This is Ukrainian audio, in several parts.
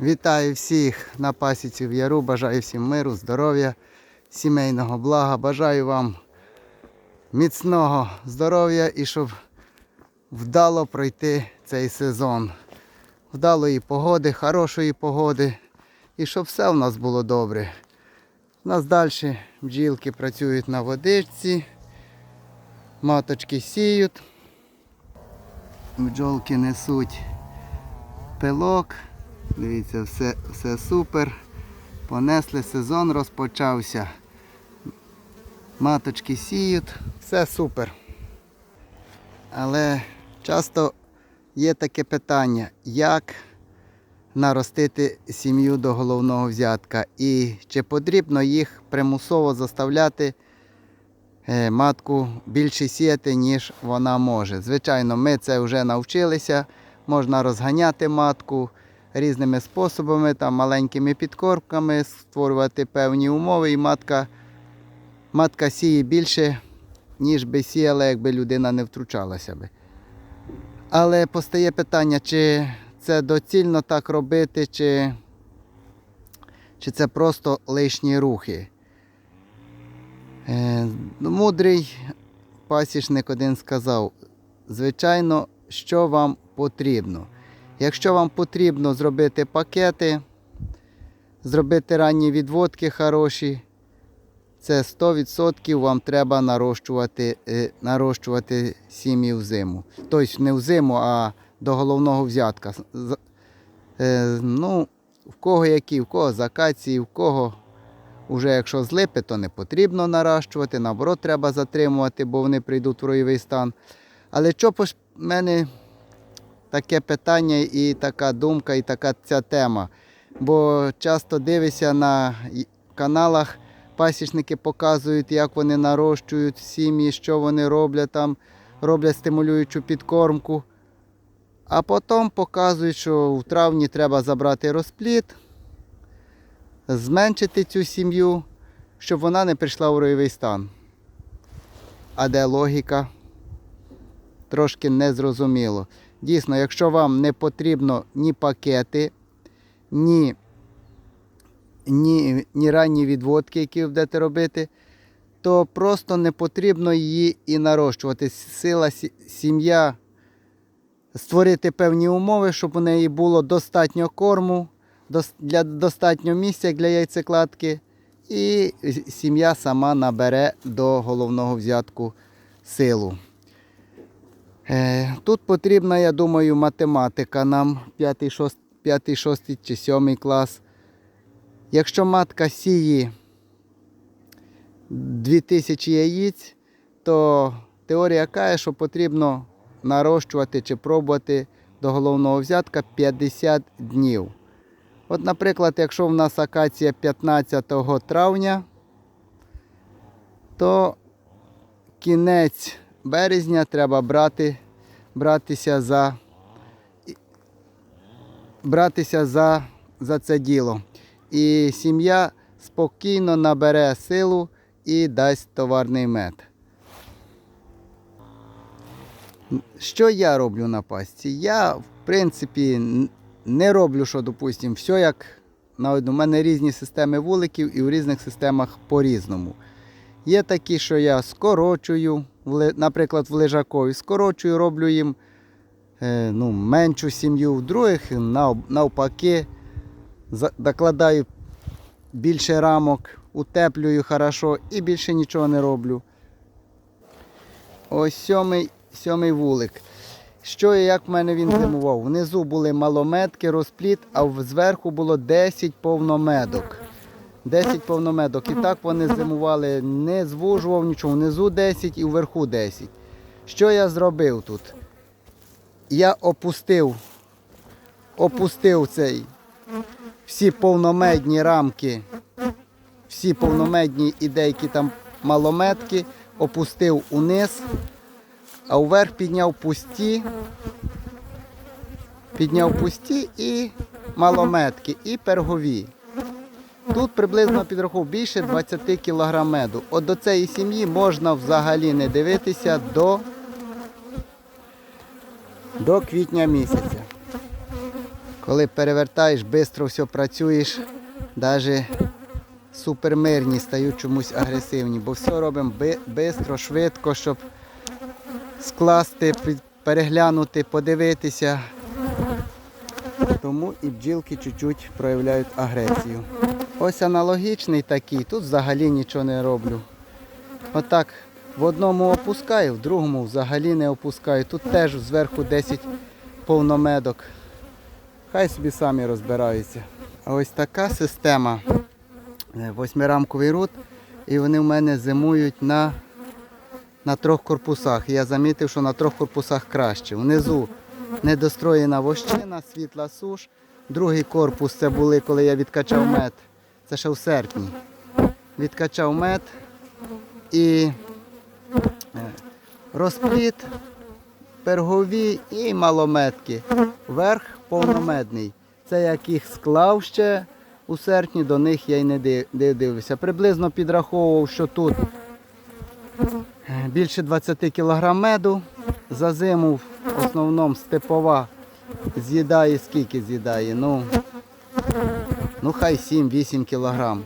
Вітаю всіх на пасіці в Яру. Бажаю всім миру, здоров'я, сімейного блага. Бажаю вам міцного здоров'я і щоб вдало пройти цей сезон. Вдалої погоди, хорошої погоди. І щоб все в нас було добре. У нас далі бджілки працюють на водичці, маточки сіють, бджолки несуть пилок. Дивіться, все, все супер. Понесли, сезон розпочався. Маточки сіють, все супер. Але часто є таке питання, як наростити сім'ю до головного взятка і чи потрібно їх примусово заставляти е, матку більше сіяти, ніж вона може. Звичайно, ми це вже навчилися. Можна розганяти матку різними способами, там, маленькими підкормками, створювати певні умови, і матка, матка сіє більше, ніж би сіяла, якби людина не втручалася би. Але постає питання, чи це доцільно так робити, чи, чи це просто лишні рухи. Е, ну, мудрий пасічник один сказав, звичайно, що вам потрібно. Якщо вам потрібно зробити пакети, зробити ранні відводки хороші, це 100% вам треба нарощувати, е, нарощувати сім'ї в зиму. Тобто не в зиму, а до головного взятка. Е, Ну, в кого які, в кого з акації, в кого вже якщо з липи, то не потрібно наращувати, наоборот, треба затримувати, бо вони прийдуть в роєвий стан. Але що в мене таке питання і така думка, і така ця тема. Бо часто дивишся на каналах, пасічники показують, як вони нарощують сім'ї, що вони роблять там, роблять стимулюючу підкормку. А потім показують, що в травні треба забрати розплід, зменшити цю сім'ю, щоб вона не прийшла в роєвий стан. А де логіка? Трошки незрозуміло. Дійсно, якщо вам не потрібно ні пакети, ні, ні, ні ранні відводки, які ви будете робити, то просто не потрібно її і нарощувати. Сила сім'я створити певні умови, щоб у неї було достатньо корму, для достатньо місця для яйцекладки, і сім'я сама набере до головного взятку силу. Е, Тут потрібна, я думаю, математика нам 5, 6, 5, 6 чи 7 клас. Якщо матка сіє 2000 яєць, то теорія каже, що потрібно нарощувати чи пробувати до головного взятка 50 днів. От, наприклад, якщо в нас акація 15 травня, то кінець березня треба брати, братися за, братися за, за це діло. І сім'я спокійно набере силу і дасть товарний мед. Що я роблю на пасті? Я, в принципі, не роблю, що, допустимо, все як на. У мене різні системи вуликів і в різних системах по-різному. Є такі, що я скорочую, наприклад, в лежакові, скорочую, роблю їм е, ну, меншу сім'ю, в других навпаки, докладаю більше рамок, утеплюю хорошо і більше нічого не роблю. Ось сьомий, сьомий вулик. Що і як в мене він зимував? Внизу були малометки, розпліт, а зверху було 10 повномедок. 10 повномедок. І так вони зимували, не звужував нічого. Внизу 10 і вверху 10. Що я зробив тут? Я опустив, опустив цей всі повномедні рамки, всі повномедні і деякі там малометки, опустив униз, а вверх підняв пусті, підняв пусті і малометки, і пергові. Тут приблизно підрахував більше 20 кг меду. От до цієї сім'ї можна взагалі не дивитися до, до квітня місяця. Коли перевертаєш, швидко все працюєш, навіть супермирні стають чомусь агресивні, бо все робимо швидко, швидко, щоб скласти, переглянути, подивитися. Тому і бджілки чуть-чуть проявляють агресію. Ось аналогічний такий, тут взагалі нічого не роблю. Отак в одному опускаю, в другому взагалі не опускаю. Тут теж зверху 10 повномедок. Хай собі самі розбираються. Ось така система. Е, Восьмирамковий рут, і вони в мене зимують на, на трьох корпусах. Я замітив, що на трьох корпусах краще. Внизу недостроєна вощина, світла суш. Другий корпус це були, коли я відкачав мед. Це ще в серпні. Відкачав мед і е, розпліт, пергові і малометки. Верх повномедний. Це як їх склав ще у серпні, до них я й не дивився. Приблизно підраховував, що тут е, більше 20 кг меду. За зиму в основному степова з'їдає скільки з'їдає? Ну, ну хай 7-8 кг.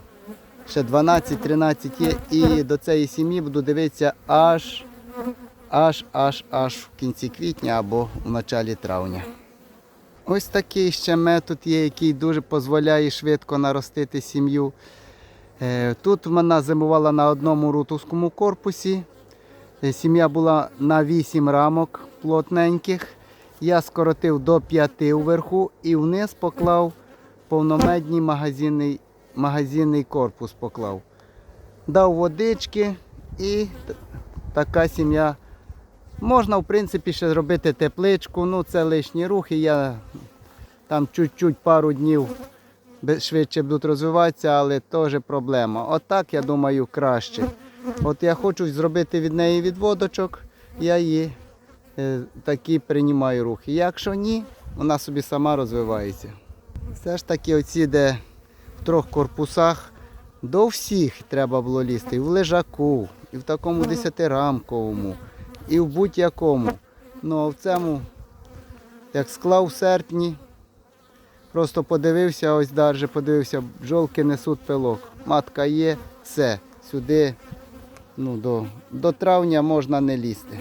Ще 12-13 є. І до цієї сім'ї буду дивитися аж, аж, аж, аж в кінці квітня або в началі травня. Ось такий ще метод є, який дуже дозволяє швидко наростити сім'ю. Е, Тут вона зимувала на одному рутовському корпусі. Е, Сім'я була на 8 рамок плотненьких. Я скоротив до 5 вверху і вниз поклав повномедний магазинний, магазинний корпус поклав. Дав водички і така сім'я. Можна, в принципі, ще зробити тепличку, ну це лишні рухи. Я там чуть-чуть пару днів швидше будуть розвиватися, але теж проблема. Отак, я думаю, краще. От я хочу зробити від неї відводочок, я її е, такі приймаю рухи. Якщо ні, вона собі сама розвивається. Все ж таки, оці, де в трьох корпусах, до всіх треба було лізти. І в лежаку, і в такому десятирамковому, і в будь-якому. Ну а в цьому, як склав в серпні, просто подивився, ось далі подивився, бджолки несуть пилок. Матка є, все. Сюди ну, до, до травня можна не лізти.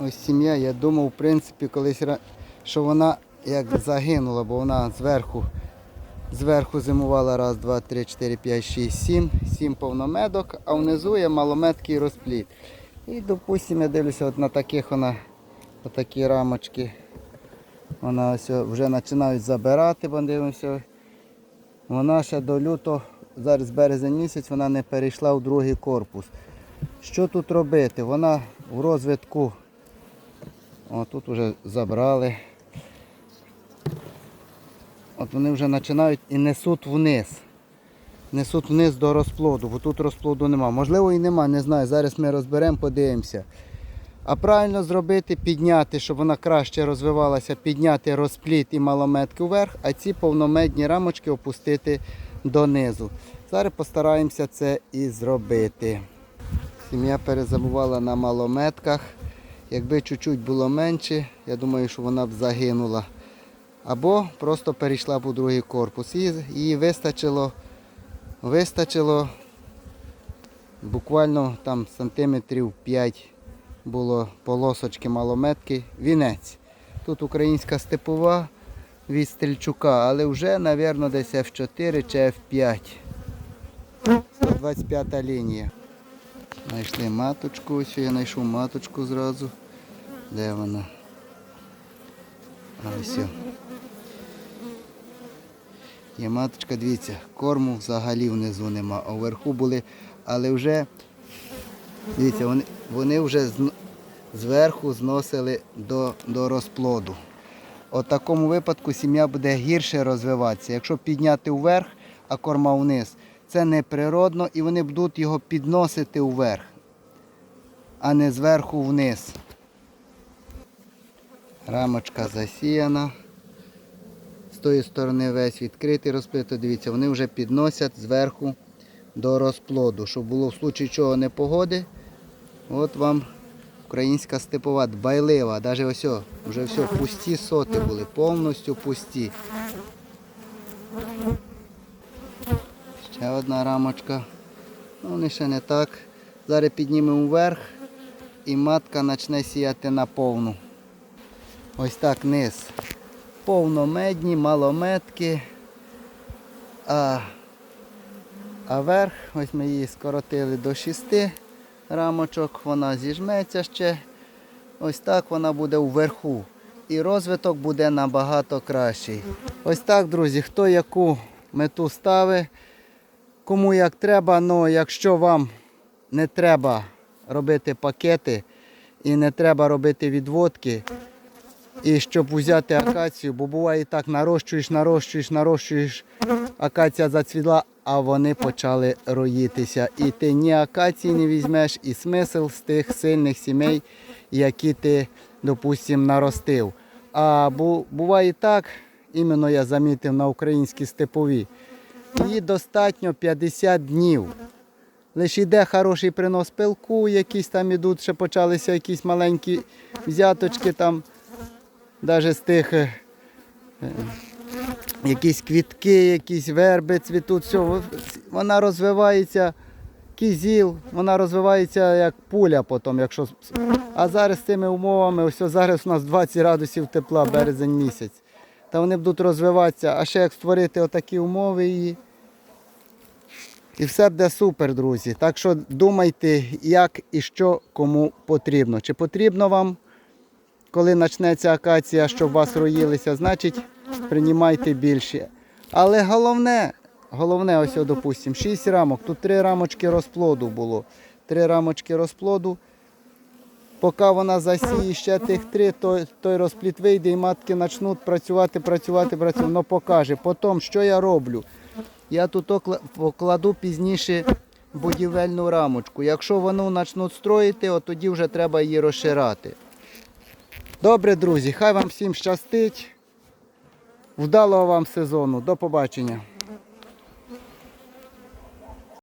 Ось сім'я, я думав, в принципі, колись, що вона як загинула, бо вона зверху, зверху зимувала раз, два, три, чотири, п'ять, шість, сім, сім повномедок, а внизу є малометкий розпліт. І, допустимо, я дивлюся, от на таких вона, отакі рамочки. Вона ось вже починають забирати, бо дивимося. Вона ще до лютого, зараз березень місяць, вона не перейшла в другий корпус. Що тут робити? Вона в розвитку. О, тут вже забрали. От вони вже починають і несуть вниз. Несуть вниз до розплоду, бо тут розплоду нема. Можливо і нема, не знаю. Зараз ми розберемо, подивимося. А правильно зробити, підняти, щоб вона краще розвивалася, підняти розпліт і малометки вверх, а ці повномедні рамочки опустити донизу. Зараз постараємося це і зробити. Сім'я перезимувала на малометках. Якби чуть-чуть було менше, я думаю, що вона б загинула. Або просто перейшла б у другий корпус. І їй вистачило, вистачило буквально там сантиметрів 5 було полосочки малометки, вінець. Тут українська степова від Стрільчука, але вже, мабуть, десь F4 чи F5. 125 лінія. Знайшли маточку, ось я знайшов маточку зразу. Де вона? Ось. Є маточка, дивіться, корму взагалі внизу нема, а вверху були, але вже, дивіться, вони, вони вже зверху зносили до, до розплоду. От такому випадку сім'я буде гірше розвиватися. Якщо підняти вверх, а корма вниз, це неприродно і вони будуть його підносити вверх, а не зверху вниз. Рамочка засіяна. З тої сторони весь відкритий розплід. Дивіться, вони вже підносять зверху до розплоду, щоб було в случаї чого непогоди. От вам Українська степова, дбайлива. Навіть ось, вже все, пусті соти були, повністю пусті. Ще одна рамочка. Ну, вони ще не так. Зараз піднімемо вверх і матка почне сіяти на повну. Ось так низ. Повномедні, малометки. А, а верх, ось ми її скоротили до 6 рамочок, вона зіжметься ще. Ось так вона буде вверху. І розвиток буде набагато кращий. Ось так, друзі, хто яку мету ставить, кому як треба, але якщо вам не треба робити пакети і не треба робити відводки, і щоб взяти акацію, бо буває так, нарощуєш, нарощуєш, нарощуєш, акація зацвіла, а вони почали роїтися. І ти ні акації не візьмеш, і смисл з тих сильних сімей, які ти, допустим, наростив. А бу- буває так, іменно я замітив на українській степові, її достатньо 50 днів. Лише йде хороший принос пилку, якісь там ідуть, ще почалися якісь маленькі взяточки там, навіть з тих е, е, якісь квітки, якісь верби цвітуть, все, вона розвивається, кізіл, вона розвивається як пуля потім, якщо. А зараз з цими умовами, ось зараз у нас 20 градусів тепла, березень місяць. Та вони будуть розвиватися, а ще як створити отакі умови її. І все буде супер, друзі. Так що думайте, як і що кому потрібно. Чи потрібно вам, коли почнеться акація, щоб вас роїлися, значить приймайте більше. Але головне, головне, ось, допустимо, 6 рамок. Тут 3 рамочки розплоду було. 3 рамочки розплоду. Поки вона засіє ще тих три, той, той розплід вийде і матки почнуть працювати, працювати, працювати. Воно покаже. Потім, що я роблю? Я тут покладу пізніше будівельну рамочку. Якщо вони почнуть строїти, от тоді вже треба її розширати. Добре, друзі, хай вам всім щастить. Вдалого вам сезону. До побачення.